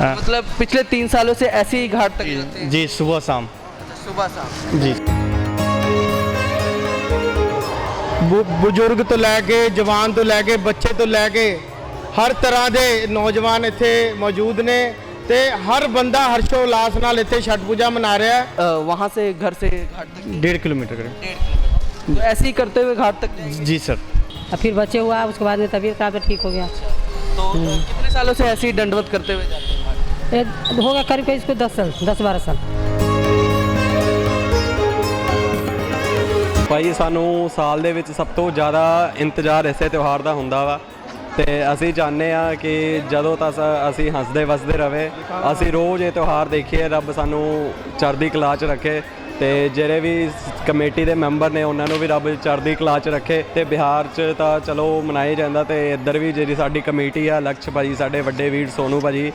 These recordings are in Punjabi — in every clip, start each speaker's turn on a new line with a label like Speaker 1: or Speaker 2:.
Speaker 1: हाँ।
Speaker 2: मतलब पिछले तीन सालों से ऐसे ही घाट तक जाते हैं
Speaker 1: जी सुबह शाम
Speaker 2: सुबह शाम
Speaker 1: जी
Speaker 3: ਬੁ- ਬਜ਼ੁਰਗ ਤੋਂ ਲੈ ਕੇ ਜਵਾਨ ਤੋਂ ਲੈ ਕੇ ਬੱਚੇ ਤੋਂ ਲੈ ਕੇ ਹਰ ਤਰ੍ਹਾਂ ਦੇ ਨੌਜਵਾਨ ਇੱਥੇ ਮੌਜੂਦ ਨੇ ਤੇ ਹਰ ਬੰਦਾ ਹਰਸ਼ੋ ਉਲਾਸ ਨਾਲ ਇੱਥੇ ਛਠ ਪੂਜਾ ਮਨਾ ਰਿਹਾ ਹੈ
Speaker 2: अ, वहाँ से घर से घाट तक
Speaker 1: डेढ़ किलोमीटर करीब
Speaker 2: डेढ़ किलोमीटर तो ऐसे ही करते हुए घाट तक जाएंगे
Speaker 1: जी सर
Speaker 4: और फिर बच्चे हुआ उसके बाद में तबीयत खराब तो ठीक हो गया
Speaker 2: तो अ, कितने सालों से ऐसे ही दंडवत करते हुए जाते हैं घाट?
Speaker 4: ये होगा करीब करीब इसको दस साल दस बारह साल
Speaker 5: ਭਾਈ ਸਾਨੂੰ ਸਾਲ ਦੇ ਵਿੱਚ ਸਭ ਤੋਂ ਜ਼ਿਆਦਾ ਇੰਤਜ਼ਾਰ ਇਸੇ ਤਿਉਹਾਰ ਦਾ ਹੁੰਦਾ ਵਾ ਤੇ ਅਸੀਂ ਚਾਹੁੰਦੇ ਆ ਕਿ ਜਦੋਂ ਤੱਕ ਅਸੀਂ ਹੱਸਦੇ ਵਸਦੇ ਰਵੇ ਅਸੀਂ ਰੋਜ਼ ਇਹ ਤਿਉਹਾਰ ਦੇਖੀਏ ਰੱਬ ਸਾਨੂੰ ਚੜ੍ਹਦੀ ਕਲਾ 'ਚ ਰੱਖੇ ਤੇ ਜਿਹੜੇ ਵੀ ਕਮੇਟੀ ਦੇ ਮੈਂਬਰ ਨੇ, ਉਹਨਾਂ ਨੂੰ ਵੀ ਰੱਬ ਚੜ੍ਹਦੀ ਕਲਾ 'ਚ ਰੱਖੇ ਤੇ ਬਿਹਾਰ 'ਚ ਤਾਂ ਚਲੋ ਮਨਾਇਆ ਜਾਂਦਾ ਤੇ ਇੱਧਰ ਵੀ ਜਿਹੜੀ ਸਾਡੀ ਕਮੇਟੀ ਆ, ਲਕਸ਼ ਭਾਜੀ, ਸਾਡੇ ਵੱਡੇ ਵੀਰ ਸੋਨੂ ਭਾਜੀ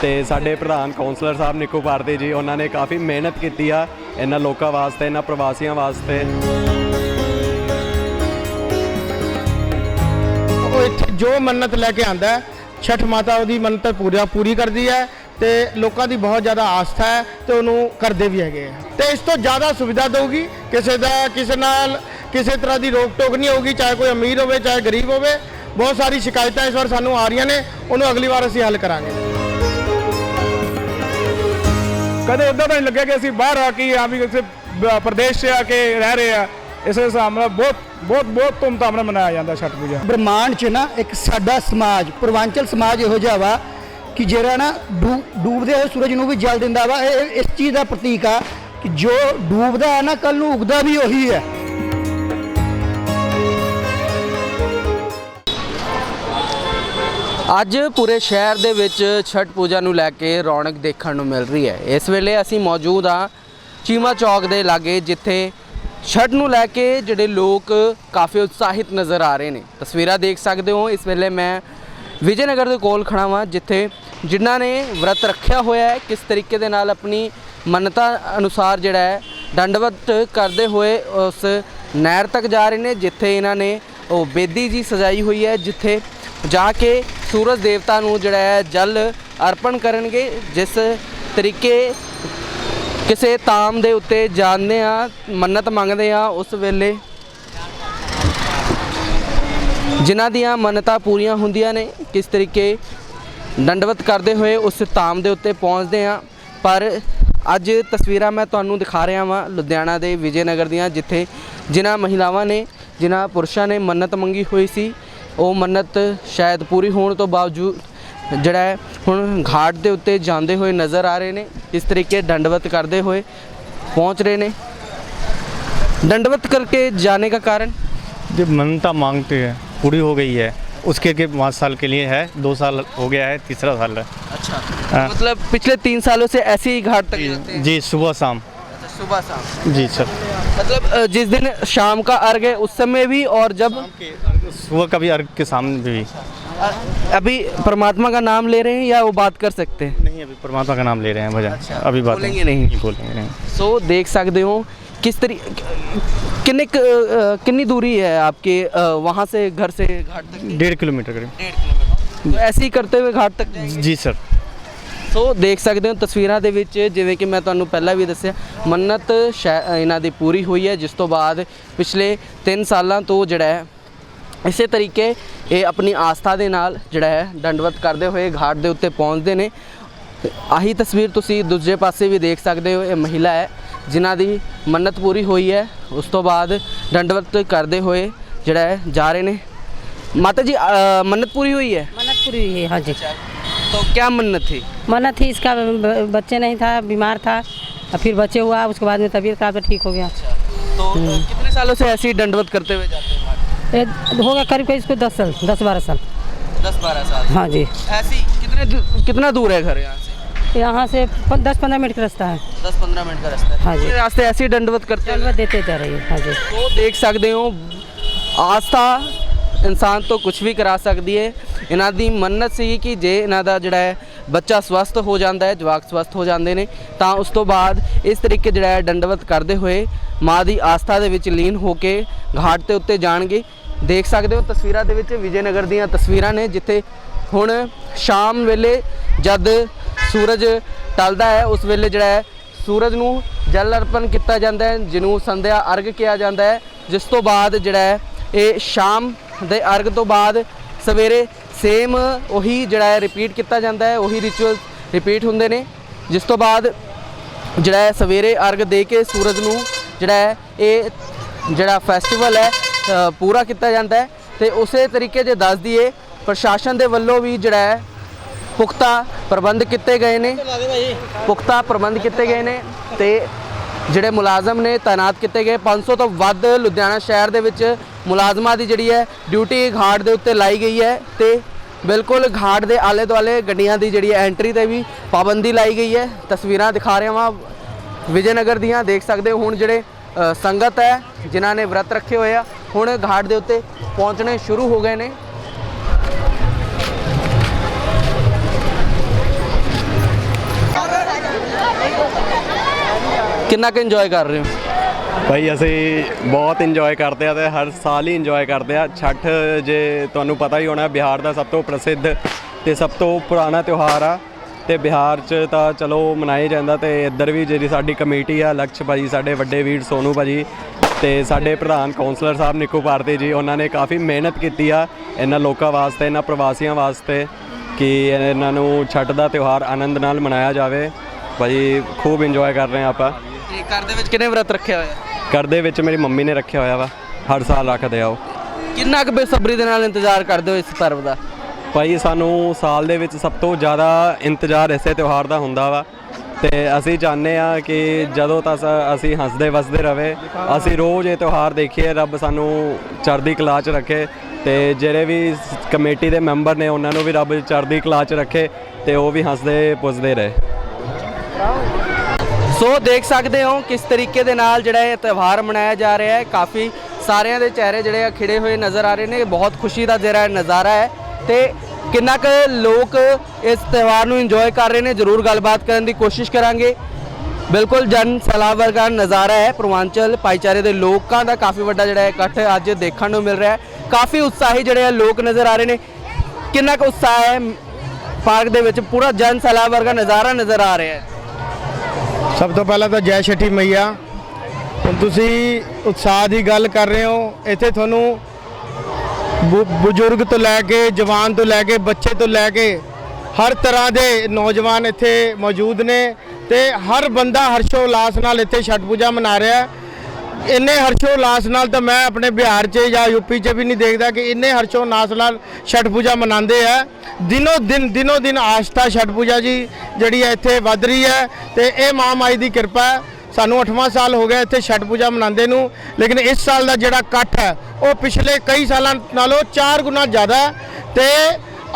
Speaker 5: ਤੇ ਸਾਡੇ ਪ੍ਰਧਾਨ ਕਾਉਂਸਲਰ ਸਾਹਿਬ ਨਿੱਕੂ ਭਾਰਤੀ ਜੀ, ਉਹਨਾਂ ਨੇ ਕਾਫੀ ਮਿਹਨਤ ਕੀਤੀ ਆ ਇਹਨਾਂ ਲੋਕਾਂ ਵਾਸਤੇ, ਇਹਨਾਂ ਪ੍ਰਵਾਸੀਆਂ ਵਾਸਤੇ।
Speaker 3: ਉਹ ਇੱਥੇ ਜੋ ਮੰਨਤ ਲੈ ਕੇ ਆਂਦਾ ਹੈ, ਛਠ ਮਾਤਾ ਉਹਦੀ ਮੰਨਤ ਪੂਰਾ ਪੂਰੀ ਕਰਦੀ ਹੈ। ਤੇ ਲੋਕਾਂ ਦੀ ਬਹੁਤ ਜ਼ਿਆਦਾ ਆਸਥਾ ਹੈ ਤੇ ਉਹਨੂੰ ਕਰਦੇ ਵੀ ਹੈਗੇ ਆ। ਤੇ ਇਸ ਤੋਂ ਜ਼ਿਆਦਾ ਸੁਵਿਧਾ ਦਊਗੀ ਕਿਸੇ ਦਾ ਕਿਸੇ ਨਾਲ ਕਿਸੇ ਤਰ੍ਹਾਂ ਦੀ ਰੋਕ ਟੋਕ ਨਹੀਂ ਹੋਊਗੀ ਚਾਹੇ ਕੋਈ ਅਮੀਰ ਹੋਵੇ ਚਾਹੇ ਗਰੀਬ ਹੋਵੇ। ਬਹੁਤ ਸਾਰੀ ਸ਼ਿਕਾਇਤਾਂ ਇਸ ਵਾਰ ਸਾਨੂੰ ਆ ਰਹੀਆਂ ਨੇ ਉਹਨੂੰ ਅਗਲੀ ਵਾਰ ਅਸੀਂ ਹੱਲ ਕਰਾਂਗੇ।
Speaker 6: ਕਦੇ ਇਦਾਂ ਤਾਂ ਨਹੀਂ ਲੱਗਿਆ ਕਿ ਅਸੀਂ ਬਾਹਰ ਆ ਕੇ ਆ ਵੀ ਕਿਸੇ ਪ੍ਰਦੇਸ਼ 'ਚ ਆ ਕੇ ਰਹਿ ਰਹੇ ਆ। ਇਸ ਹਿਸਾਬ ਨਾਲ ਬਹੁਤ ਬਹੁਤ ਬਹੁਤ ਧੂਮਧਾਮ ਨਾਲ ਮਨਾਇਆ ਜਾਂਦਾ ਛਠ ਪੂਜਾ।
Speaker 7: ਬ੍ਰਹਮਾਂਡ 'ਚ ਨਾ ਇੱਕ ਸਾਡਾ ਸਮਾਜ ਪੂਰਵਾਂਚਲ ਸਮਾਜ ਇਹੋ ਜਿਹਾ ਵਾ ਕਿ ਜਿਹੜਾ ਨਾ ਡੂ- ਡੂਬਦੇ ਹੋਏ ਸੂਰਜ ਨੂੰ ਵੀ ਜਲ ਦਿੰਦਾ ਵਾ, ਇਹ ਇਹ ਇਸ ਚੀਜ਼ ਦਾ ਪ੍ਰਤੀਕ ਆ ਕਿ ਜੋ ਡੂਬਦਾ ਹੈ ਨਾ ਕੱਲ ਨੂੰ ਉਗਦਾ ਵੀ ਉਹੀ ਹੈ।
Speaker 2: ਅੱਜ ਪੂਰੇ ਸ਼ਹਿਰ ਦੇ ਵਿੱਚ ਛਠ ਪੂਜਾ ਨੂੰ ਲੈ ਕੇ ਰੌਣਕ ਦੇਖਣ ਨੂੰ ਮਿਲ ਰਹੀ ਹੈ। ਇਸ ਵੇਲੇ ਅਸੀਂ ਮੌਜੂਦ ਹਾਂ ਚੀਮਾ ਚੌਕ ਦੇ ਲਾਗੇ, ਜਿੱਥੇ ਛਠ ਨੂੰ ਲੈ ਕੇ ਜਿਹੜੇ ਲੋਕ ਕਾਫੀ ਉਤਸ਼ਾਹਿਤ ਨਜ਼ਰ ਆ ਰਹੇ ਨੇ। ਤਸਵੀਰਾਂ ਦੇਖ ਸਕਦੇ ਹੋ। ਇਸ ਵੇਲੇ ਮੈਂ ਵਿਜੇ ਨਗਰ ਦੇ ਕੋਲ ਖੜਾ ਵਾਂ, ਜਿੱਥੇ ਜਿਨ੍ਹਾਂ ਨੇ ਵਰਤ ਰੱਖਿਆ ਹੋਇਆ ਹੈ, ਕਿਸ ਤਰੀਕੇ ਦੇ ਨਾਲ ਆਪਣੀ ਮੰਨਤਾ ਅਨੁਸਾਰ ਜਿਹੜਾ ਹੈ, ਦੰਡਵਤ ਕਰਦੇ ਹੋਏ ਉਸ ਨਹਿਰ ਤੱਕ ਜਾ ਰਹੇ ਨੇ, ਜਿੱਥੇ ਇਹਨਾਂ ਨੇ ਉਹ ਬੇਦੀ ਜੀ ਸਜਾਈ ਹੋਈ ਹੈ, ਜਿੱਥੇ ਜਾ ਕੇ ਸੂਰਜ ਦੇਵਤਾ ਨੂੰ ਜਿਹੜਾ ਹੈ, ਜਲ ਅਰਪਣ ਕਰਨਗੇ, ਜਿਸ ਤਰੀਕੇ ਕਿਸੇ ਤਾਮ ਦੇ ਉੱਤੇ ਜਾਂਦੇ ਆ, ਮੰਨਤ ਮੰਗਦੇ ਆ, ਉਸ ਵੇਲੇ ਜਿਨ੍ਹਾਂ ਦੀਆਂ ਮੰਨਤਾਂ ਪੂਰੀਆਂ ਹੁੰਦੀਆਂ ਨੇ, ਕਿਸ ਤਰੀਕੇ ਦੰਡਵਤ ਕਰਦੇ ਹੋਏ ਉਸ ਤਾਮ ਦੇ ਉੱਤੇ ਪਹੁੰਚਦੇ ਆ ਪਰ ਅੱਜ ਤਸਵੀਰਾਂ ਮੈਂ ਤੁਹਾਨੂੰ ਦਿਖਾ ਰਿਹਾ ਵਾਂ ਲੁਧਿਆਣਾ ਦੇ ਵਿਜੇ ਨਗਰ ਦੀਆਂ ਜਿੱਥੇ ਜਿਨ੍ਹਾਂ ਮਹਿਲਾਵਾਂ ਨੇ ਜਿਨ੍ਹਾਂ ਪੁਰਸ਼ਾਂ ਨੇ ਮੰਨਤ ਮੰਗੀ ਹੋਈ ਸੀ ਉਹ ਮੰਨਤ ਸ਼ਾਇਦ ਪੂਰੀ ਹੋਣ ਤੋਂ ਬਾਵਜੂਦ ਜਿਹੜਾ ਹੈ ਹੁਣ ਘਾਟ ਦੇ ਉੱਤੇ ਜਾਂਦੇ ਹੋਏ ਨਜ਼ਰ ਆ ਰਹੇ ਨੇ ਇਸ ਤਰੀਕੇ ਦੰਡਵਤ ਕਰਦੇ ਹੋਏ ਪਹੁੰਚ ਰਹੇ ਨੇ दंडवत करके जाने का कारण
Speaker 1: जो मनता मांगते हैं पूरी हो गई है उसके के पाँच साल के लिए है दो साल हो गया है तीसरा साल है।
Speaker 2: अच्छा।
Speaker 1: हाँ।
Speaker 2: मतलब पिछले तीन सालों से ऐसे ही घाट तक जाते
Speaker 1: जी सुबह शाम।
Speaker 2: अच्छा, सुबह शाम।
Speaker 1: जी सर।
Speaker 2: मतलब जिस दिन शाम का अर्घ है उस समय भी और जब?
Speaker 1: सुबह का भी अर्घ के सामने भी।
Speaker 2: अ, अभी परमात्मा का नाम ले रहे हैं या वो बात कर सकते हैं?
Speaker 1: नहीं अभी परमात्मा का नाम ले रहे हैं भजन। अभी बात
Speaker 2: बोलेंगे नहीं।
Speaker 1: बोलेंगे नहीं।
Speaker 2: सो देख सकते हो किस तरी किन्ने क- अ, कितनी दूरी है आपके अ, वहाँ से घर से घाट तक
Speaker 1: डेढ़ किलोमीटर करीब
Speaker 2: डेढ़ किलोमीटर तो ऐसे ही करते हुए घाट तक जाएंगे
Speaker 1: जी सर
Speaker 2: ਸੋ ਦੇਖ ਸਕਦੇ ਹੋ ਤਸਵੀਰਾਂ ਦੇ ਵਿੱਚ ਜਿਵੇਂ ਕਿ ਮੈਂ ਤੁਹਾਨੂੰ ਪਹਿਲਾਂ ਵੀ ਦੱਸਿਆ ਮੰਨਤ ਸ਼ੈ- ਇਹਨਾਂ ਦੀ ਪੂਰੀ ਹੋਈ ਹੈ ਜਿਸ ਤੋਂ ਬਾਅਦ ਪਿਛਲੇ 3 ਸਾਲਾਂ ਤੋਂ ਜਿਹੜਾ ਹੈ ਇਸੇ ਤਰੀਕੇ ਇਹ ਆਪਣੀ ਆਸਥਾ ਦੇ ਨਾਲ ਜਿਹੜਾ ਹੈ ਦੰਡਵਤ ਕਰਦੇ ਹੋਏ ਘਾਟ ਦੇ ਉੱਤੇ ਪਹੁੰਚਦੇ ਨੇ ਤੇ ਆਹੀ ਤਸਵੀਰ ਤੁਸੀਂ ਦੂਜੇ ਪਾਸੇ ਵੀ ਦੇਖ ਸਕਦੇ ਹੋ ਇਹ ਮਹਿਲਾ ਹੈ ਜਿਨ੍ਹਾਂ ਦੀ ਮੰਨਤ ਪੂਰੀ ਹੋਈ ਹੈ ਉਸ ਤੋਂ ਬਾਅਦ ਦੰਡਵਤ ਕਰਦੇ ਹੋਏ ਜਿਹੜਾ ਹੈ ਜਾ ਰਹੇ ਨੇ ਮਾਤਾ ਜੀ ਅ, ਮੰਨਤ ਪੂਰੀ ਹੋਈ ਹੈ
Speaker 4: मन्नत पूरी हुई है हाँ जी
Speaker 2: तो क्या मन्नत थी
Speaker 4: मन्नत थी इसका ब- बच्चे नहीं था बीमार था और फिर बच्चे हुआ उसके बाद में तबीयत खराब तो ठीक हो गया
Speaker 2: तो अ, कितने सालों से ऐसे ही दंडवत करते हुए जाते हैं घाट?
Speaker 4: ये होगा करीब करीब इसको दस साल दस बारह साल
Speaker 2: दस बारह साल
Speaker 4: हाँ जी
Speaker 2: ऐसी कितने दू- कितना दूर है घर यहाँ से
Speaker 4: यहाँ से प- दस पंद्रह मिनट का रास्ता है
Speaker 2: दस पंद्रह मिनट का रास्ता है
Speaker 4: हाँ जी।
Speaker 2: पूरे रास्ते ऐसे ही दंडवत करते हुए
Speaker 4: दंडवत देते जा रही है हाँ जी
Speaker 2: तो ਦੇਖ ਸਕਦੇ ਹੋ ਆਸਥਾ ਇਨਸਾਨ ਤੋਂ ਕੁਝ ਵੀ ਕਰਾ ਸਕਦੀ ਹੈ ਇਹਨਾਂ ਦੀ ਮੰਨਤ ਸੀ ਕਿ ਜੇ ਇਹਨਾਂ ਦਾ ਜਿਹੜਾ ਹੈ ਬੱਚਾ ਸਵਸਥ ਹੋ ਜਾਂਦਾ ਹੈ ਜਵਾਕ ਸਵਸਥ ਹੋ ਜਾਂਦੇ ਨੇ ਤਾਂ ਉਸ ਤੋਂ ਬਾਅਦ ਇਸ ਤਰੀਕੇ ਜਿਹੜਾ ਹੈ ਦੰਡਵਤ ਕਰਦੇ ਹੋਏ ਮਾਂ ਦੀ ਆਸਥਾ ਦੇ ਵਿੱਚ ਲੀਨ ਹੋ ਕੇ ਘਾਟ ਤੇ ਉੱਤੇ ਜਾਣਗੇ ਦੇਖ ਸਕਦੇ ਹੋ ਤਸਵੀਰਾਂ ਦੇ ਵਿੱਚ ਵਿਜੇ ਨਗਰ ਦੀਆਂ ਤਸਵੀਰਾਂ ਨੇ ਜਿੱਥੇ ਹੁਣ ਸ਼ਾਮ ਵੇਲੇ ਜਦ ਸੂਰਜ ਟਲਦਾ ਹੈ, ਉਸ ਵੇਲੇ ਜਿਹੜਾ ਹੈ, ਸੂਰਜ ਨੂੰ ਜਲ ਅਰਪਣ ਕੀਤਾ ਜਾਂਦਾ ਹੈ, ਜਿਹਨੂੰ ਸੰਧਿਆ ਅਰਗ ਕਿਹਾ ਜਾਂਦਾ ਹੈ, ਜਿਸ ਤੋਂ ਬਾਅਦ ਜਿਹੜਾ ਹੈ, ਇਹ ਸ਼ਾਮ ਦੇ ਅਰਗ ਤੋਂ ਬਾਅਦ ਸਵੇਰੇ ਸੇਮ ਉਹੀ ਜਿਹੜਾ ਹੈ ਰਿਪੀਟ ਕੀਤਾ ਜਾਂਦਾ ਹੈ, ਉਹੀ ਰਿਚੁਅਲ ਰਿਪੀਟ ਹੁੰਦੇ ਨੇ, ਜਿਸ ਤੋਂ ਬਾਅਦ ਜਿਹੜਾ ਹੈ, ਸਵੇਰੇ ਅਰਗ ਦੇ ਕੇ ਸੂਰਜ ਨੂੰ ਜਿਹੜਾ ਹੈ, ਇਹ ਜਿਹੜਾ ਫੈਸਟੀਵਲ ਹੈ ਪੂਰਾ ਕੀਤਾ ਜਾਂਦਾ ਹੈ, ਤੇ ਉਸੇ ਤਰੀਕੇ ਜੇ ਦੱਸ ਦਈਏ, ਪ੍ਰਸ਼ਾਸਨ ਦੇ ਵੱਲੋਂ ਵੀ ਜਿਹੜਾ ਹੈ ਪੁਖਤਾ ਪ੍ਰਬੰਧ ਕੀਤੇ ਗਏ ਨੇ। ਪੁਖਤਾ ਪ੍ਰਬੰਧ ਕੀਤੇ ਗਏ ਨੇ ਤੇ ਜਿਹੜੇ ਮੁਲਾਜ਼ਮ ਨੇ ਤਾਇਨਾਤ ਕੀਤੇ ਗਏ। 500 ਤੋਂ ਵੱਧ ਲੁਧਿਆਣਾ ਸ਼ਹਿਰ ਦੇ ਵਿੱਚ ਮੁਲਾਜ਼ਮਾਂ ਦੀ ਜਿਹੜੀ ਹੈ ਡਿਊਟੀ ਘਾਟ ਦੇ ਉੱਤੇ ਲਾਈ ਗਈ ਹੈ ਤੇ ਬਿਲਕੁਲ ਘਾਟ ਦੇ ਆਲੇ ਦੁਆਲੇ ਗੱਡੀਆਂ ਦੀ ਜਿਹੜੀ ਐਂਟਰੀ ਤੇ ਵੀ ਪਾਬੰਦੀ ਲਾਈ ਗਈ ਹੈ। ਤਸਵੀਰਾਂ ਦਿਖਾ ਰਿਹਾ ਵਾਂ। ਵਿਜੇਨਗਰ ਦੀਆਂ ਦੇਖ ਸਕਦੇ ਹੋ। ਹੁਣ ਜਿਹੜੇ ਸੰਗਤ ਹੈ, ਜਿਨ੍ਹਾਂ ਨੇ ਵਰਤ ਰੱਖੇ ਹੋਏ ਆ, ਹੁਣ ਘਾਟ ਦੇ ਉੱਤੇ ਪਹੁੰਚਣੇ ਸ਼ੁਰੂ ਹੋ ਗਏ ਨੇ। ਕਿੰਨਾ ਕੁ ਇੰਜੋਏ ਕਰ ਰਹੇ ਹੋ?
Speaker 5: ਭਾਈ, ਅਸੀਂ ਬਹੁਤ ਇੰਜੋਏ ਕਰਦੇ ਆ ਤੇ ਹਰ ਸਾਲ ਹੀ ਇੰਜੋਏ ਕਰਦੇ ਆ। ਛੱਠ ਜੇ ਤੁਹਾਨੂੰ ਪਤਾ ਹੀ ਹੋਣਾ, ਬਿਹਾਰ ਦਾ ਸਭ ਤੋਂ ਪ੍ਰਸਿੱਧ ਤੇ ਸਭ ਤੋਂ ਪੁਰਾਣਾ ਤਿਉਹਾਰ ਆ। ਤੇ ਬਿਹਾਰ 'ਚ ਤਾਂ ਚਲੋ ਮਨਾਇਆ ਜਾਂਦਾ ਤੇ ਇੱਧਰ ਵੀ ਜਿਹੜੀ ਸਾਡੀ ਕਮੇਟੀ ਆ, ਲਕਸ਼ ਭਾਜੀ, ਸਾਡੇ ਵੱਡੇ ਵੀਰ ਸੋਨੂ ਭਾਜੀ ਤੇ ਸਾਡੇ ਪ੍ਰਧਾਨ ਕਾਉਂਸਲਰ ਸਾਹਿਬ ਨਿੱਕੂ ਭਾਰਤੀ ਜੀ, ਉਹਨਾਂ ਨੇ ਕਾਫੀ ਮਿਹਨਤ ਕੀਤੀ ਆ ਇਹਨਾਂ ਲੋਕਾਂ ਵਾਸਤੇ, ਇਹਨਾਂ ਪ੍ਰਵਾਸੀਆਂ ਵਾਸਤੇ ਕਿ ਇਹਨਾਂ ਨੂੰ ਛੱਠ ਦਾ ਤਿਉਹਾਰ ਆਨੰਦ ਨਾਲ ਮਨਾਇਆ ਜਾਵੇ। ਭਾਜੀ, ਖੂਬ ਇੰਜੋਏ ਕਰ ਰਹੇ ਆ ਆਪਾਂ।
Speaker 2: ਘਰ ਦੇ ਵਿੱਚ ਕਿੰਨੇ ਵਰਤ ਰੱਖਿਆ ਹੋਇਆ
Speaker 5: ਘਰ ਦੇ ਵਿੱਚ ਮੇਰੀ ਮੰਮੀ ਨੇ ਰੱਖਿਆ ਹੋਇਆ ਵਾ ਹਰ ਸਾਲ ਰੱਖਦੇ ਆ ਉਹ।
Speaker 2: ਕਿੰਨਾ ਕੁ ਬੇਸਬਰੀ ਦੇ ਨਾਲ ਇੰਤਜ਼ਾਰ ਕਰਦੇ ਹੋ ਇਸ ਪਰਵ ਦਾ?
Speaker 5: ਭਾਈ ਸਾਨੂੰ ਸਾਲ ਦੇ ਵਿੱਚ ਸਭ ਤੋਂ ਜ਼ਿਆਦਾ ਇੰਤਜ਼ਾਰ ਇਸੇ ਤਿਉਹਾਰ ਦਾ ਹੁੰਦਾ ਵਾ। ਤੇ ਅਸੀਂ ਚਾਹੁੰਦੇ ਆ ਕਿ ਜਦੋਂ ਤੱਕ ਅਸੀਂ ਹੱਸਦੇ ਵਸਦੇ ਰਵੇ ਅਸੀਂ ਰੋਜ਼ ਇਹ ਤਿਉਹਾਰ ਦੇਖੀਏ ਰੱਬ ਸਾਨੂੰ ਚੜ੍ਹਦੀ ਕਲਾ 'ਚ ਰੱਖੇ। ਤੇ ਜਿਹੜੇ ਵੀ ਕਮੇਟੀ ਦੇ ਮੈਂਬਰ ਨੇ ਉਹਨਾਂ ਨੂੰ ਵੀ ਰੱਬ ਚੜ੍ਹਦੀ ਕਲਾ 'ਚ ਰੱਖੇ ਤੇ ਉਹ ਵੀ ਹੱਸਦੇ ਪੁੱਛਦੇ ਰਹੇ।
Speaker 2: ਸੋ ਦੇਖ ਸਕਦੇ ਹੋ ਕਿਸ ਤਰੀਕੇ ਦੇ ਨਾਲ ਜਿਹੜਾ ਇਹ ਤਿਉਹਾਰ ਮਨਾਇਆ ਜਾ ਰਿਹਾ ਹੈ। ਕਾਫੀ ਸਾਰਿਆਂ ਦੇ ਚਿਹਰੇ ਜਿਹੜੇ ਆ ਖਿੜੇ ਹੋਏ ਨਜ਼ਰ ਆ ਰਹੇ ਨੇ। ਬਹੁਤ ਖੁਸ਼ੀ ਦਾ ਜਿਹੜਾ ਨਜ਼ਾਰਾ ਹੈ ਤੇ ਕਿੰਨਾ ਕੁ ਲੋਕ ਇਸ ਤਿਉਹਾਰ ਨੂੰ ਇੰਜੋਏ ਕਰ ਰਹੇ ਨੇ, ਜ਼ਰੂਰ ਗੱਲਬਾਤ ਕਰਨ ਦੀ ਕੋਸ਼ਿਸ਼ ਕਰਾਂਗੇ। ਬਿਲਕੁਲ ਜਨ ਸਲਾਹ ਵਰਗਾ ਨਜ਼ਾਰਾ ਹੈ। ਪੂਰਵਾਂਚਲ ਭਾਈਚਾਰੇ ਦੇ ਲੋਕਾਂ ਦਾ ਕਾਫੀ ਵੱਡਾ ਜਿਹੜਾ ਇਕੱਠ ਅੱਜ ਦੇਖਣ ਨੂੰ ਮਿਲ ਰਿਹਾ ਹੈ। ਕਾਫੀ ਉਤਸ਼ਾਹੀ ਜਿਹੜੇ ਆ ਲੋਕ ਨਜ਼ਰ ਆ ਰਹੇ ਨੇ। ਕਿੰਨਾ ਕੁ ਉਤਸ਼ਾਹ ਹੈ ਪਾਰਕ ਦੇ ਵਿੱਚ? ਪੂਰਾ ਜਨ ਸਲਾਹ ਵਰਗਾ ਨਜ਼ਾਰਾ ਨਜ਼ਰ ਆ ਰਿਹਾ ਹੈ।
Speaker 3: ਸਭ ਤੋਂ ਪਹਿਲਾਂ ਤਾਂ ਜੈ ਛਠੀ ਮਈਆ। ਹੁਣ ਤੁਸੀਂ ਉਤਸ਼ਾਹ ਦੀ ਗੱਲ ਕਰ ਰਹੇ ਹੋ, ਇੱਥੇ ਤੁਹਾਨੂੰ ਬੁ- ਬਜ਼ੁਰਗ ਤੋਂ ਲੈ ਕੇ, ਜਵਾਨ ਤੋਂ ਲੈ ਕੇ, ਬੱਚੇ ਤੋਂ ਲੈ ਕੇ ਹਰ ਤਰ੍ਹਾਂ ਦੇ ਨੌਜਵਾਨ ਇੱਥੇ ਮੌਜੂਦ ਨੇ ਤੇ ਹਰ ਬੰਦਾ ਹਰਸ਼ੋ ਉਲਾਸ ਨਾਲ ਇੱਥੇ ਛਠ ਪੂਜਾ ਮਨਾ ਰਿਹਾ ਹੈ। ਇੰਨੇ ਹਰਸ਼ੋ ਉਲਾਸ ਨਾਲ ਤਾਂ ਮੈਂ ਆਪਣੇ ਬਿਹਾਰ 'ਚ ਜਾਂ ਯੂਪੀ 'ਚ ਵੀ ਨਹੀਂ ਦੇਖਦਾ ਕਿ ਇੰਨੇ ਹਰਸ਼ੋ ਉਲਾਸ ਨਾਲ ਛਠ ਪੂਜਾ ਮਨਾਉਂਦੇ ਆ। ਦਿਨੋ ਦਿਨ ਦਿਨੋ ਦਿਨ ਆਸਥਾ ਛਠ ਪੂਜਾ ਜੀ ਜਿਹੜੀ ਹੈ ਇੱਥੇ ਵੱਧ ਰਹੀ ਹੈ ਤੇ ਇਹ ਮਾਂ ਮਾਈ ਦੀ ਕਿਰਪਾ ਹੈ। ਸਾਨੂੰ 8ਵਾਂ ਸਾਲ ਹੋ ਗਿਆ ਇੱਥੇ ਛਠ ਪੂਜਾ ਮਨਾਉਂਦੇ ਨੂੰ, ਲੇਕਿਨ ਇਸ ਸਾਲ ਦਾ ਜਿਹੜਾ ਇਕੱਠ ਹੈ, ਉਹ ਪਿਛਲੇ ਕਈ ਸਾਲਾਂ ਨਾਲੋਂ 4 ਗੁਣਾ ਜ਼ਿਆਦਾ ਹੈ ਤੇ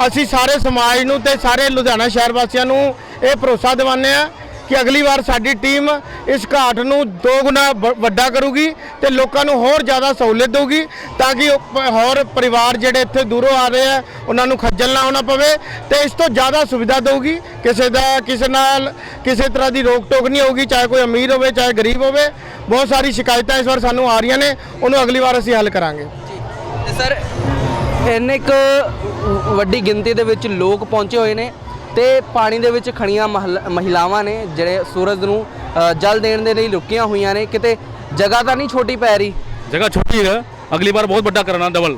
Speaker 3: ਅਸੀਂ ਸਾਰੇ ਸਮਾਜ ਨੂੰ ਤੇ ਸਾਰੇ ਲੁਧਿਆਣਾ ਸ਼ਹਿਰ ਵਾਸੀਆਂ ਨੂੰ ਇਹ ਭਰੋਸਾ ਦਿਵਾਉਂਦੇ ਆ ਕਿ ਅਗਲੀ ਵਾਰ ਸਾਡੀ ਟੀਮ ਇਸ ਘਾਟ ਨੂੰ ਦੋ ਗੁਣਾ ਵ- ਵੱਡਾ ਕਰੂਗੀ ਤੇ ਲੋਕਾਂ ਨੂੰ ਹੋਰ ਜ਼ਿਆਦਾ ਸਹੂਲਤ ਦੇਊਗੀ ਤਾਂ ਕਿ ਉਹ ਹੋਰ ਪਰਿਵਾਰ ਜਿਹੜੇ ਇੱਥੇ ਦੂਰੋਂ ਆ ਰਹੇ ਆ, ਉਹਨਾਂ ਨੂੰ ਖੱਜਲ ਨਾ ਹੋਣਾ ਪਵੇ ਤੇ ਇਸ ਤੋਂ ਜ਼ਿਆਦਾ ਸੁਵਿਧਾ ਦੇਊਗੀ। ਕਿਸੇ ਦਾ, ਕਿਸੇ ਨਾਲ ਕਿਸੇ ਤਰ੍ਹਾਂ ਦੀ ਰੋਕ ਟੋਕ ਨਹੀਂ ਹੋਊਗੀ, ਚਾਹੇ ਕੋਈ ਅਮੀਰ ਹੋਵੇ, ਚਾਹੇ ਗਰੀਬ ਹੋਵੇ। ਬਹੁਤ ਸਾਰੀ ਸ਼ਿਕਾਇਤਾਂ ਇਸ ਵਾਰ ਸਾਨੂੰ ਆ ਰਹੀਆਂ ਨੇ, ਉਹਨੂੰ ਅਗਲੀ ਵਾਰ ਅਸੀਂ ਹੱਲ ਕਰਾਂਗੇ।
Speaker 2: ਸਰ, ਇੰਨੇ ਕੁ ਵੱਡੀ ਗਿਣਤੀ ਦੇ ਵਿੱਚ ਲੋਕ ਪਹੁੰਚੇ ਹੋਏ ਨੇ। ਤੇ ਪਾਣੀ ਦੇ ਵਿੱਚ ਖੜੀਆਂ ਮਹਿਲਾਵਾਂ ਨੇ ਜਿਹੜੇ ਸੂਰਜ ਨੂੰ ਜਲ ਦੇਣ ਦੇ ਲਈ ਲੁਕੀਆਂ ਹੋਈਆਂ ਨੇ ਕਿਤੇ ਜਗ੍ਹਾ ਤਾਂ ਨਹੀਂ ਛੋਟੀ ਪੈ ਰਹੀ?
Speaker 8: ਜਗ੍ਹਾ ਛੋਟੀ ਹੈ। ਅਗਲੀ ਵਾਰ ਬਹੁਤ ਵੱਡਾ ਕਰਨਾ ਡਬਲ।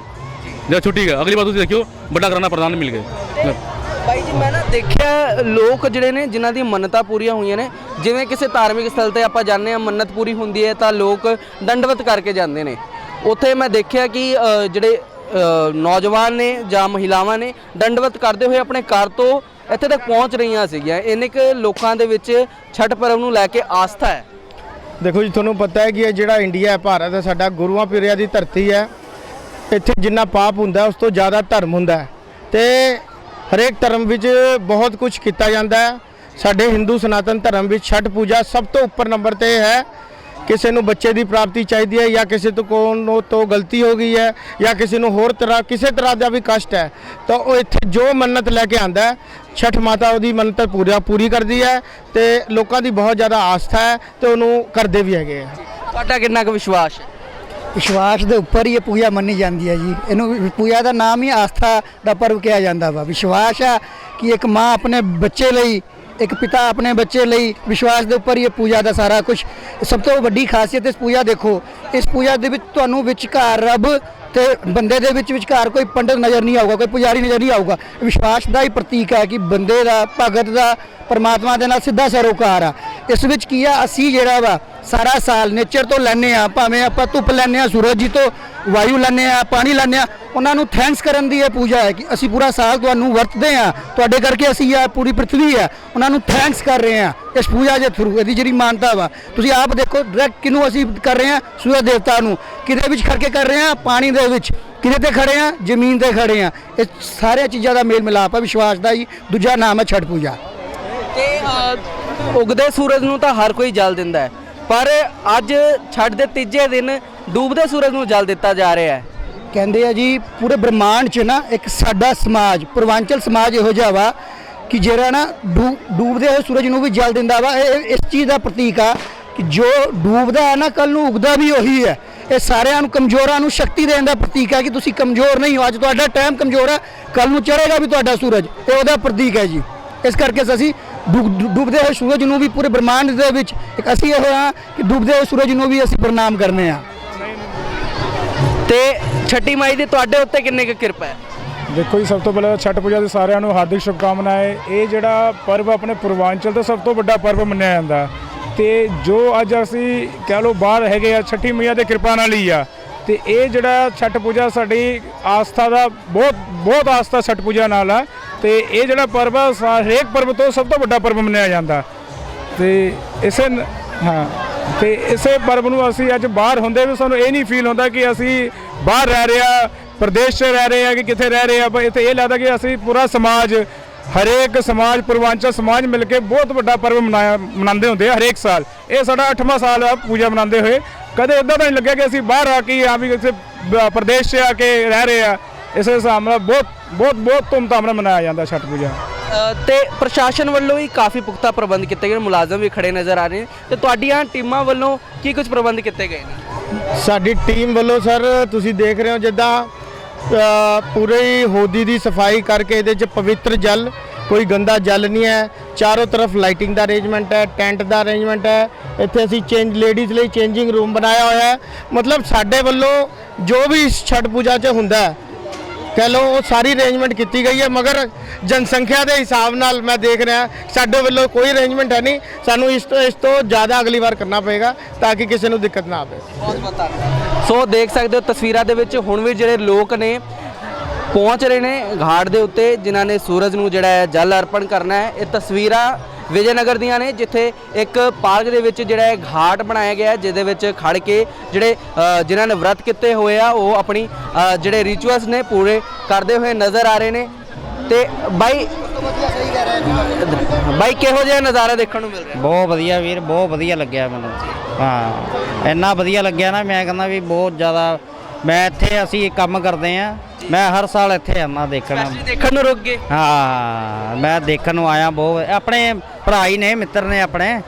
Speaker 8: ਜਗ੍ਹਾ ਛੋਟੀ ਹੈ। ਅਗਲੀ ਵਾਰ ਤੁਸੀਂ ਦੇਖਿਓ ਵੱਡਾ ਕਰਨਾ ਪ੍ਰਧਾਨ ਮਿਲ ਗਏ
Speaker 2: ਭਾਈ ਜੀ ਮੈਂ ਨਾ ਦੇਖਿਆ ਲੋਕ ਜਿਹੜੇ ਨੇ ਜਿਨ੍ਹਾਂ ਦੀ ਮੰਨਤਾਂ ਪੂਰੀਆਂ ਹੋਈਆਂ ਨੇ ਜਿਵੇਂ ਕਿਸੇ ਧਾਰਮਿਕ ਸਥਲ ਤੇ ਆਪਾਂ ਜਾਂਦੇ ਆ ਮੰਨਤ ਪੂਰੀ ਹੁੰਦੀ ਹੈ ਤਾਂ ਲੋਕ ਦੰਡਵਤ ਕਰਕੇ ਜਾਂਦੇ ਨੇ। ਉੱਥੇ ਮੈਂ ਦੇਖਿਆ ਕਿ ਜਿਹੜੇ ਨੌਜਵਾਨ ਨੇ ਜਾਂ ਮਹਿਲਾਵਾਂ ਨੇ ਦੰਡਵਤ ਕਰਦੇ ਹੋਏ ਆਪਣੇ ਘਰ ਤੋਂ ਇੱਥੇ ਤੱਕ ਪਹੁੰਚ ਰਹੀਆਂ ਸੀਗੀਆਂ। ਇੰਨੇ ਕੁ ਲੋਕਾਂ ਦੇ ਵਿੱਚ ਛਠ ਪਰਵ ਨੂੰ ਲੈ ਕੇ ਆਸਥਾ ਹੈ।
Speaker 3: ਦੇਖੋ ਜੀ ਤੁਹਾਨੂੰ ਪਤਾ ਹੈ ਕਿ ਇਹ ਜਿਹੜਾ ਇੰਡੀਆ ਹੈ ਭਾਰਤ ਹੈ ਸਾਡਾ ਗੁਰੂਆਂ ਪੀਰਿਆਂ ਦੀ ਧਰਤੀ ਹੈ। ਇੱਥੇ ਜਿੰਨਾ ਪਾਪ ਹੁੰਦਾ ਹੈ, ਉਸ ਤੋਂ ਜ਼ਿਆਦਾ ਧਰਮ ਹੁੰਦਾ ਹੈ। ਤੇ ਹਰੇਕ ਧਰਮ ਵਿੱਚ ਬਹੁਤ ਕੁਝ ਕੀਤਾ ਜਾਂਦਾ ਹੈ। ਸਾਡੇ ਹਿੰਦੂ ਸਨਾਤਨ ਧਰਮ ਵਿੱਚ ਛਠ ਪੂਜਾ ਸਭ ਤੋਂ ਉੱਪਰ ਨੰਬਰ ਤੇ ਹੈ। ਕਿਸੇ ਨੂੰ ਬੱਚੇ ਦੀ ਪ੍ਰਾਪਤੀ ਚਾਹੀਦੀ ਹੈ ਜਾਂ ਕਿਸੇ ਤੋਂ ਕੋਲੋਂ ਤੋਂ ਗਲਤੀ ਹੋ ਗਈ ਹੈ ਜਾਂ ਕਿਸੇ ਨੂੰ ਹੋਰ ਤਰ੍ਹਾਂ ਕਿਸੇ ਤਰ੍ਹਾਂ ਦਾ ਵੀ ਕਸ਼ਟ ਹੈ ਤਾਂ ਉਹ ਇੱਥੇ ਜੋ ਮੰਨਤ ਲੈ ਕੇ ਆਂਦਾ ਹੈ ਛਠ ਮਾਤਾ ਉਹਦੀ ਮੰਨਤ ਪੂਰਾ ਪੂਰੀ ਕਰਦੀ ਹੈ ਤੇ ਲੋਕਾਂ ਦੀ ਬਹੁਤ ਜ਼ਿਆਦਾ ਆਸਥਾ ਹੈ ਤੇ ਉਹਨੂੰ ਕਰਦੇ ਵੀ ਹੈਗੇ ਆ।
Speaker 2: ਤੁਹਾਡਾ ਕਿੰਨਾ ਕੁ ਵਿਸ਼ਵਾਸ ਹੈ?
Speaker 7: ਵਿਸ਼ਵਾਸ ਦੇ ਉੱਪਰ ਹੀ ਇਹ ਪੂਜਾ ਮੰਨੀ ਜਾਂਦੀ ਹੈ ਜੀ। ਇਹਨੂੰ ਪੂਜਾ ਦਾ ਨਾਮ ਹੀ ਆਸਥਾ ਦਾ ਪਰਵ ਕਿਹਾ ਜਾਂਦਾ ਵਾ। ਵਿਸ਼ਵਾਸ ਆ ਕਿ ਇੱਕ ਮਾਂ ਆਪਣੇ ਬੱਚੇ ਲਈ ਇੱਕ ਪਿਤਾ ਆਪਣੇ ਬੱਚੇ ਲਈ ਵਿਸ਼ਵਾਸ ਦੇ ਉੱਪਰ ਹੀ ਇਹ ਪੂਜਾ ਦਾ ਸਾਰਾ ਕੁਝ ਸਭ ਤੋਂ ਵੱਡੀ ਖਾਸੀਅਤ ਇਸ ਪੂਜਾ ਦੇਖੋ, ਇਸ ਪੂਜਾ ਦੇ ਵਿੱਚ ਤੁਹਾਨੂੰ ਵਿਚਕਾਰ ਰੱਬ ਤੇ ਬੰਦੇ ਦੇ ਵਿੱਚ ਵਿਚਕਾਰ ਕੋਈ ਪੰਡਤ ਨਜ਼ਰ ਨਹੀਂ ਆਊਗਾ, ਕੋਈ ਪੁਜਾਰੀ ਨਜ਼ਰ ਨਹੀਂ ਆਊਗਾ। ਵਿਸ਼ਵਾਸ ਦਾ ਹੀ ਪ੍ਰਤੀਕ ਹੈ ਕਿ ਬੰਦੇ ਦਾ, ਭਗਤ ਦਾ, ਪਰਮਾਤਮਾ ਦੇ ਨਾਲ ਸਿੱਧਾ ਸਰੋਕਾਰ ਆ। ਇਸ ਵਿੱਚ ਕੀ ਆ, ਅਸੀਂ ਜਿਹੜਾ ਵਾ ਸਾਰਾ ਸਾਲ ਨੇਚਰ ਤੋਂ ਲੈਨੇ ਆ ਭਾਵੇਂ ਆਪਾਂ ਧੁੱਪ ਲੈਨੇ ਆ ਸੂਰਜ ਜੀ ਤੋਂ ਵਾਯੂ ਲੈਨੇ ਆ ਪਾਣੀ ਲੈਨੇ ਆ ਉਹਨਾਂ ਨੂੰ ਥੈਂਕਸ ਕਰਨ ਦੀ ਇਹ ਪੂਜਾ ਹੈ ਕਿ ਅਸੀਂ ਪੂਰਾ ਸਾਲ ਤੁਹਾਨੂੰ ਵਰਤਦੇ ਆ ਤੁਹਾਡੇ ਕਰਕੇ ਅਸੀਂ ਆ ਪੂਰੀ ਪ੍ਰithvi ਆ ਉਹਨਾਂ ਨੂੰ ਥੈਂਕਸ ਕਰ ਰਹੇ ਆ ਇਸ ਪੂਜਾ ਦੇ ਥਰੂ ਇਹਦੀ ਜਿਹੜੀ ਮਾਨਤਾ ਵਾ। ਤੁਸੀਂ ਆਪ ਦੇਖੋ ਡਾਇਰੈਕਟ ਕਿਨੂੰ ਅਸੀਂ ਕਰ ਰਹੇ ਆ ਸੂਰਜ ਦੇਵਤਾ ਨੂੰ। ਕਿਹਦੇ ਵਿੱਚ ਖੜ ਕੇ ਕਰ ਰਹੇ ਆ ਪਾਣੀ ਦੇ ਵਿੱਚ। ਕਿਹਦੇ ਤੇ ਖੜੇ ਆ ਜ਼ਮੀਨ ਤੇ ਖੜੇ ਆ ਇਹ ਸਾਰੀਆਂ ਚੀਜ਼ਾਂ ਦਾ ਮੇਲ ਮਿਲਾਪ ਆ, ਵਿਸ਼ਵਾਸ ਦਾ ਹੀ ਦੂਜਾ ਨਾਮ ਹੈ ਛਠ ਪੂਜਾ।
Speaker 2: ਤੇ ਉਗਦੇ ਸੂਰਜ ਨੂੰ ਤਾਂ ਹਰ ਕੋਈ ਜਲ ਦਿੰਦਾ ਹੈ। ਪਰ ਅੱਜ ਛੱਡ ਦੇ ਤੀਜੇ ਦਿਨ ਡੂਬਦੇ ਸੂਰਜ ਨੂੰ ਜਲ ਦਿੱਤਾ ਜਾ ਰਿਹਾ ਹੈ।
Speaker 7: ਕਹਿੰਦੇ ਆ ਜੀ, ਪੂਰੇ ਬ੍ਰਹਮਾਂਡ 'ਚ ਨਾ ਇੱਕ ਸਾਡਾ ਸਮਾਜ, ਪੂਰਵਾਂਚਲ ਸਮਾਜ ਇਹੋ ਜਿਹਾ ਵਾ ਕਿ ਜਿਹੜਾ ਨਾ ਡੂ- ਡੂਬਦੇ ਹੋਏ ਸੂਰਜ ਨੂੰ ਵੀ ਜਲ ਦਿੰਦਾ ਵਾ। ਇਹ ਇਸ ਚੀਜ਼ ਦਾ ਪ੍ਰਤੀਕ ਆ ਕਿ ਜੋ ਡੂਬਦਾ ਹੈ ਨਾ ਕੱਲ ਨੂੰ ਉਗਦਾ ਵੀ ਉਹੀ ਹੈ। ਇਹ ਸਾਰਿਆਂ ਨੂੰ ਕਮਜ਼ੋਰਾਂ ਨੂੰ ਸ਼ਕਤੀ ਦੇਣ ਦਾ ਪ੍ਰਤੀਕ ਹੈ ਕਿ ਤੁਸੀਂ ਕਮਜ਼ੋਰ ਨਹੀਂ ਹੋ। ਅੱਜ ਤੁਹਾਡਾ ਟਾਈਮ ਕਮਜ਼ੋਰ ਹੈ ਕੱਲ ਨੂੰ ਚੜੇਗਾ ਵੀ ਤੁਹਾਡਾ ਸੂਰਜ। ਇਹ ਉਹਦਾ ਪ੍ਰਤੀਕ ਹੈ ਜੀ। ਇਸ ਕਰਕੇ ਅਸੀਂ ਡੂਬਦੇ ਹੋਏ ਸੂਰਜ ਨੂੰ ਵੀ ਪੂਰੇ ਬ੍ਰਹਮਾਂਡ ਦੇ ਵਿੱਚ ਇੱਕ ਅਸੀਂ ਇਹ ਹਾਂ ਕਿ ਡੁੱਬਦੇ ਹੋਏ ਸੂਰਜ ਨੂੰ ਵੀ ਅਸੀਂ ਪ੍ਰਣਾਮ ਕਰਨੇ ਆ
Speaker 2: ਤੇ ਛੱਟੀ ਮਾਈ ਦੀ ਤੁਹਾਡੇ ਉੱਤੇ ਕਿੰਨੀ ਕੁ ਕਿਰਪਾ ਹੈ?
Speaker 6: ਦੇਖੋ ਜੀ, ਸਭ ਤੋਂ ਪਹਿਲਾਂ ਛਠ ਪੂਜਾ ਦੇ ਸਾਰਿਆਂ ਨੂੰ ਹਾਰਦਿਕ ਸ਼ੁਭਕਾਮਨਾਏ ਇਹ ਜਿਹੜਾ ਪਰਵ ਆਪਣੇ ਪੂਰਵਾਂਚਲ ਦਾ ਸਭ ਤੋਂ ਵੱਡਾ ਪਰਵ ਮੰਨਿਆ ਜਾਂਦਾ ਤੇ ਜੋ ਅੱਜ ਅਸੀਂ ਕਹਿ ਲਓ ਬਾਹਰ ਹੈਗੇ ਆ, ਛੱਟੀ ਮਈਆ ਦੇ ਕਿਰਪਾ ਨਾਲ ਹੀ ਆ। ਤੇ ਇਹ ਜਿਹੜਾ ਛਠ ਪੂਜਾ ਸਾਡੀ ਆਸਥਾ ਦਾ ਬਹੁਤ ਬਹੁਤ ਆਸਥਾ ਛਠ ਪੂਜਾ ਨਾਲ ਆ। ਤੇ ਇਹ ਜਿਹੜਾ ਪਰਬ ਆ, ਸਾ- ਹਰੇਕ ਪਰਬ ਤੋਂ ਸਭ ਤੋਂ ਵੱਡਾ ਪਰਬ ਮੰਨਿਆ ਜਾਂਦਾ। ਤੇ ਇਸੇ ਨ- ਹਾਂ, ਤੇ ਇਸੇ ਪਰਬ ਨੂੰ ਅਸੀਂ ਅੱਜ ਬਾਹਰ ਹੁੰਦੇ ਵੀ ਸਾਨੂੰ ਇਹ ਨਹੀਂ ਫੀਲ ਹੁੰਦਾ ਕਿ ਅਸੀਂ ਬਾਹਰ ਰਹਿ ਰਹੇ ਆ ਪ੍ਰਦੇਸ਼ 'ਚ ਰਹਿ ਰਹੇ ਆ ਕਿ ਕਿੱਥੇ ਰਹਿ ਰਹੇ ਆ ਪਰ ਇੱਥੇ ਇਹ ਲੱਗਦਾ ਕਿ ਅਸੀਂ ਪੂਰਾ ਸਮਾਜ, ਹਰੇਕ ਸਮਾਜ, ਪੂਰਵਾਂਚਲ ਸਮਾਜ ਮਿਲ ਕੇ ਬਹੁਤ ਵੱਡਾ ਪਰਬ ਮਨਾਇਆ, ਮਨਾਉਂਦੇ ਹੁੰਦੇ ਆ ਹਰੇਕ ਸਾਲ। ਇਹ ਸਾਡਾ 8ਵਾਂ ਸਾਲ ਆ ਪੂਜਾ ਮਨਾਉਂਦੇ ਹੋਏ। ਕਦੇ ਇਦਾਂ ਤਾਂ ਨਹੀਂ ਲੱਗਿਆ ਕਿ ਅਸੀਂ ਬਾਹਰ ਆ ਕੇ ਆ ਵੀ ਕਿਸੇ ਬ- ਪ੍ਰਦੇਸ਼ 'ਚ ਆ ਕੇ ਰਹਿ ਰਹੇ ਆ ਇਸ ਹਿਸਾਬ ਨਾਲ ਬਹੁਤ ਬਹੁਤ ਬਹੁਤ ਧੂਮਧਾਮ ਨਾਲ ਮਨਾਇਆ ਜਾਂਦਾ ਛਠ ਪੂਜਾ।
Speaker 2: ਅ, ਤੇ ਪ੍ਰਸ਼ਾਸਨ ਵੱਲੋਂ ਵੀ ਕਾਫੀ ਪੁਖਤਾ ਪ੍ਰਬੰਧ ਕੀਤੇ ਗਏ ਨੇ ਮੁਲਾਜ਼ਮ ਵੀ ਖੜੇ ਨਜ਼ਰ ਆ ਰਹੇ ਨੇ ਤੇ ਤੁਹਾਡੀਆਂ ਟੀਮਾਂ ਵੱਲੋਂ ਕੀ ਕੁਝ ਪ੍ਰਬੰਧ ਕੀਤੇ ਗਏ ਨੇ?
Speaker 3: ਸਾਡੀ ਟੀਮ ਵੱਲੋਂ ਸਰ ਤੁਸੀਂ ਦੇਖ ਰਹੇ ਹੋ ਜਿੱਦਾਂ ਅ, ਪੂਰੇ ਹੀ ਹੋਦੀ ਦੀ ਸਫ਼ਾਈ ਕਰਕੇ ਇਹਦੇ 'ਚ ਪਵਿੱਤਰ ਜਲ ਕੋਈ ਗੰਦਾ ਜਲ ਨਹੀਂ ਹੈ। ਚਾਰੋਂ ਤਰਫ ਲਾਈਟਿੰਗ ਦਾ ਅਰੇਂਜਮੈਂਟ ਹੈ ਟੈਂਟ ਦਾ ਅਰੇਂਜਮੈਂਟ ਹੈ। ਇੱਥੇ ਅਸੀਂ ਚੇਂਜ ਲੇਡੀਜ਼ ਲਈ ਚੇਂਜਿੰਗ ਰੂਮ ਬਣਾਇਆ ਹੋਇਆ ਹੈ। ਮਤਲਬ ਸਾਡੇ ਵੱਲੋਂ ਜੋ ਵੀ ਇਸ ਛਠ ਪੂਜਾ 'ਚ ਹੁੰਦਾ ਹੈ ਕਹਿ ਲਓ ਉਹ ਸਾਰੀ ਅਰੇਂਜਮੈਂਟ ਕੀਤੀ ਗਈ ਹੈ ਮਗਰ ਜਨਸੰਖਿਆ ਦੇ ਹਿਸਾਬ ਨਾਲ ਮੈਂ ਦੇਖ ਰਿਹਾ ਸਾਡੇ ਵੱਲੋਂ ਕੋਈ ਅਰੇਂਜਮੈਂਟ ਹੈ ਨਹੀਂ। ਸਾਨੂੰ ਇਸ ਤੋਂ ਇਸ ਤੋਂ ਜ਼ਿਆਦਾ ਅਗਲੀ ਵਾਰ ਕਰਨਾ ਪਏਗਾ ਤਾਂ ਕਿ ਕਿਸੇ ਨੂੰ ਦਿੱਕਤ ਨਾ ਆਵੇ।
Speaker 2: ਸੋ ਦੇਖ ਸਕਦੇ ਹੋ ਤਸਵੀਰਾਂ ਦੇ ਵਿੱਚ ਹੁਣ ਵੀ ਜਿਹੜੇ ਲੋਕ ਨੇ ਪਹੁੰਚ ਰਹੇ ਨੇ ਘਾਟ ਦੇ ਉੱਤੇ ਜਿਨ੍ਹਾਂ ਨੇ ਸੂਰਜ ਨੂੰ ਜਿਹੜਾ ਹੈ ਜਲ ਅਰਪਣ ਕਰਨਾ ਹੈ। ਇਹ ਤਸਵੀਰਾਂ ਵਿਜੇਨਗਰ ਦੀਆਂ ਨੇ ਜਿੱਥੇ ਇੱਕ ਪਾਰਕ ਦੇ ਵਿੱਚ ਜਿਹੜਾ ਹੈ ਘਾਟ ਬਣਾਇਆ ਗਿਆ ਹੈ, ਜਿਹਦੇ ਵਿੱਚ ਖੜ ਕੇ ਜਿਹੜੇ ਅ, ਜਿਨ੍ਹਾਂ ਨੇ ਵਰਤ ਕੀਤੇ ਹੋਏ ਆ ਉਹ ਆਪਣੀ ਜਿਹੜੇ ਰਿਚੁਅਲਸ ਨੇ ਪੂਰੇ ਕਰਦੇ ਹੋਏ ਨਜ਼ਰ ਆ ਰਹੇ ਨੇ। ਤੇ ਬਾਈ ਬਾਈ ਕਿਹੋ ਜਿਹਾ ਨਜ਼ਾਰਾ ਦੇਖਣ ਨੂੰ ਮਿਲ ਰਿਹਾ?
Speaker 9: ਬਹੁਤ ਵਧੀਆ ਵੀਰ ਬਹੁਤ ਵਧੀਆ ਲੱਗਿਆ ਮੈਨੂੰ। ਹਾਂ ਇੰਨਾ ਵਧੀਆ ਲੱਗਿਆ ਨਾ ਮੈਂ ਕਹਿੰਦਾ ਵੀ ਬਹੁਤ ਜ਼ਿਆਦਾ ਮੈਂ ਇੱਥੇ ਅਸੀਂ ਕੰਮ ਕਰਦੇ ਆ ਮੈਂ ਹਰ ਸਾਲ ਇੱਥੇ ਆਉਣਾ ਦੇਖਣ
Speaker 2: Especially ਦੇਖਣ ਨੂੰ ਰੁਕ ਗਏ?
Speaker 9: ਹਾਂ ਮੈਂ ਦੇਖਣ ਨੂੰ ਆਇਆ ਬਹੁਤ। ਆਪਣੇ ਭਰਾ ਹੀ ਨੇ ਮਿੱਤਰ ਨੇ ਆਪਣੇ।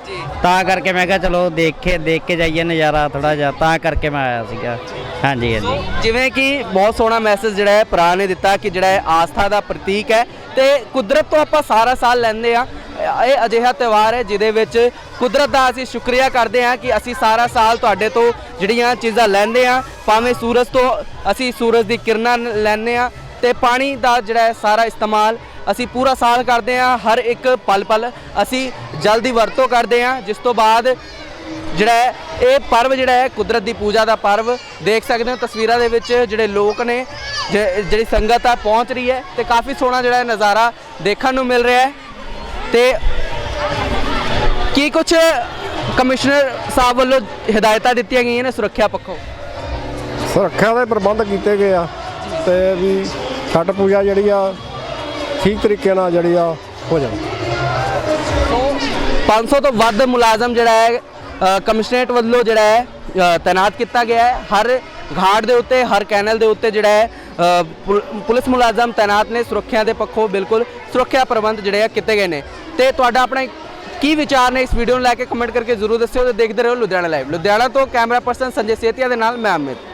Speaker 9: ਤਾਂ ਕਰਕੇ ਮੈਂ ਕਿਹਾ ਚਲੋ ਦੇਖ ਦੇਖ ਕੇ ਜਾਈਏ ਨਜ਼ਾਰਾ ਥੋੜਾ ਜਿਹਾ। ਤਾਂ ਕਰਕੇ ਮੈਂ ਆਇਆ ਸੀਗਾ। ਹਾਂਜੀ ਹਾਂਜੀ।
Speaker 2: ਜਿਵੇਂ ਕਿ ਬਹੁਤ ਸੋਹਣਾ ਮੈਸੇਜ ਜਿਹੜਾ ਹੈ ਭਰਾ ਨੇ ਦਿੱਤਾ ਕਿ ਜਿਹੜਾ ਹੈ ਆਸਥਾ ਦਾ ਪ੍ਰਤੀਕ ਹੈ। ਤੇ ਕੁਦਰਤ ਤੋਂ ਆਪਾਂ ਸਾਰਾ ਸਾਲ ਲੈਂਦੇ ਆ ਇਹ ਅਜਿਹਾ ਤਿਉਹਾਰ ਹੈ ਜਿਹਦੇ ਵਿੱਚ ਕੁਦਰਤ ਦਾ ਅਸੀਂ ਸ਼ੁਕਰੀਆ ਕਰਦੇ ਹਾਂ ਕਿ ਅਸੀਂ ਸਾਰਾ ਸਾਲ ਤੁਹਾਡੇ ਤੋਂ ਜਿਹੜੀਆਂ ਚੀਜ਼ਾਂ ਲੈਂਦੇ ਆ ਭਾਵੇਂ ਸੂਰਜ ਤੋਂ ਅਸੀਂ ਸੂਰਜ ਦੀ ਕਿਰਨਾਂ ਲੈਂਦੇ ਆ ਤੇ ਪਾਣੀ ਦਾ ਜਿਹੜਾ ਸਾਰਾ ਇਸਤੇਮਾਲ ਅਸੀਂ ਪੂਰਾ ਸਾਲ ਕਰਦੇ ਆ ਹਰ ਇੱਕ ਪਲ ਪਲ ਅਸੀਂ ਜਲ ਦੀ ਵਰਤੋਂ ਕਰਦੇ ਆ ਜਿਸ ਤੋਂ ਬਾਅਦ ਜਿਹੜਾ ਇਹ ਪਰਵ ਜਿਹੜਾ ਹੈ ਕੁਦਰਤ ਦੀ ਪੂਜਾ ਦਾ ਪਰਵ ਦੇਖ ਸਕਦੇ ਹੋ ਤਸਵੀਰਾਂ ਦੇ ਵਿੱਚ ਜਿਹੜੇ ਲੋਕ ਨੇ ਜਿਹੜੀ ਸੰਗਤ ਆ ਪਹੁੰਚ ਰਹੀ ਹੈ ਤੇ ਕਾਫੀ ਸੋਹਣਾ ਜਿਹੜਾ ਨਜ਼ਾਰਾ ਦੇਖਣ ਨੂੰ ਮਿਲ ਰਿਹਾ ਹੈ। ਤੇ ਕੀ ਕੁਝ ਕਮਿਸ਼ਨਰ ਸਾਹਿਬ ਵੱਲੋਂ ਹਦਾਇਤਾਂ ਦਿੱਤੀਆਂ ਗਈਆਂ ਨੇ ਸੁਰੱਖਿਆ ਪੱਖੋਂ?
Speaker 10: ਸੁਰੱਖਿਆ ਦੇ ਪ੍ਰਬੰਧ ਕੀਤੇ ਗਏ ਆ ਤੇ ਵੀ ਛਠ ਪੂਜਾ ਜਿਹੜੀ ਆ ਠੀਕ ਤਰੀਕੇ ਨਾਲ ਜਿਹੜੀ ਆ ਹੋ ਜਾਵੇ
Speaker 2: 500 ਤੋਂ ਵੱਧ ਮੁਲਾਜ਼ਮ ਜਿਹੜਾ ਹੈ ਕਮਿਸ਼ਨਰੇਟ ਵੱਲੋਂ ਜਿਹੜਾ ਹੈ ਤਾਇਨਾਤ ਕੀਤਾ ਗਿਆ ਹੈ। ਹਰ ਘਾਟ ਦੇ ਉੱਤੇ ਹਰ ਕੈਨਲ ਦੇ ਉੱਤੇ ਜਿਹੜਾ ਹੈ ਪੁਲਿਸ ਮੁਲਾਜ਼ਮ ਤਾਇਨਾਤ ਨੇ ਸੁਰੱਖਿਆ ਦੇ ਪੱਖੋਂ ਬਿਲਕੁਲ ਸੁਰੱਖਿਆ ਪ੍ਰਬੰਧ ਜਿਹੜੇ ਆ ਕੀਤੇ ਗਏ ਨੇ। ਤੇ ਤੁਹਾਡਾ ਆਪਣਾ ਕੀ ਵਿਚਾਰ ਨੇ ਇਸ ਵੀਡੀਓ ਨੂੰ ਲੈ ਕੇ ਕਮੈਂਟ ਕਰਕੇ ਜ਼ਰੂਰ ਦੱਸਿਓ ਤੇ ਦੇਖਦੇ ਰਹੋ ਲੁਧਿਆਣਾ ਲਾਈਵ। ਲੁਧਿਆਣਾ ਤੋਂ ਕੈਮਰਾ ਪਰਸਨ ਸੰਜੇ ਸੇਤੀਆ ਦੇ ਨਾਲ, ਮੈਂ ਅਮਿਤ।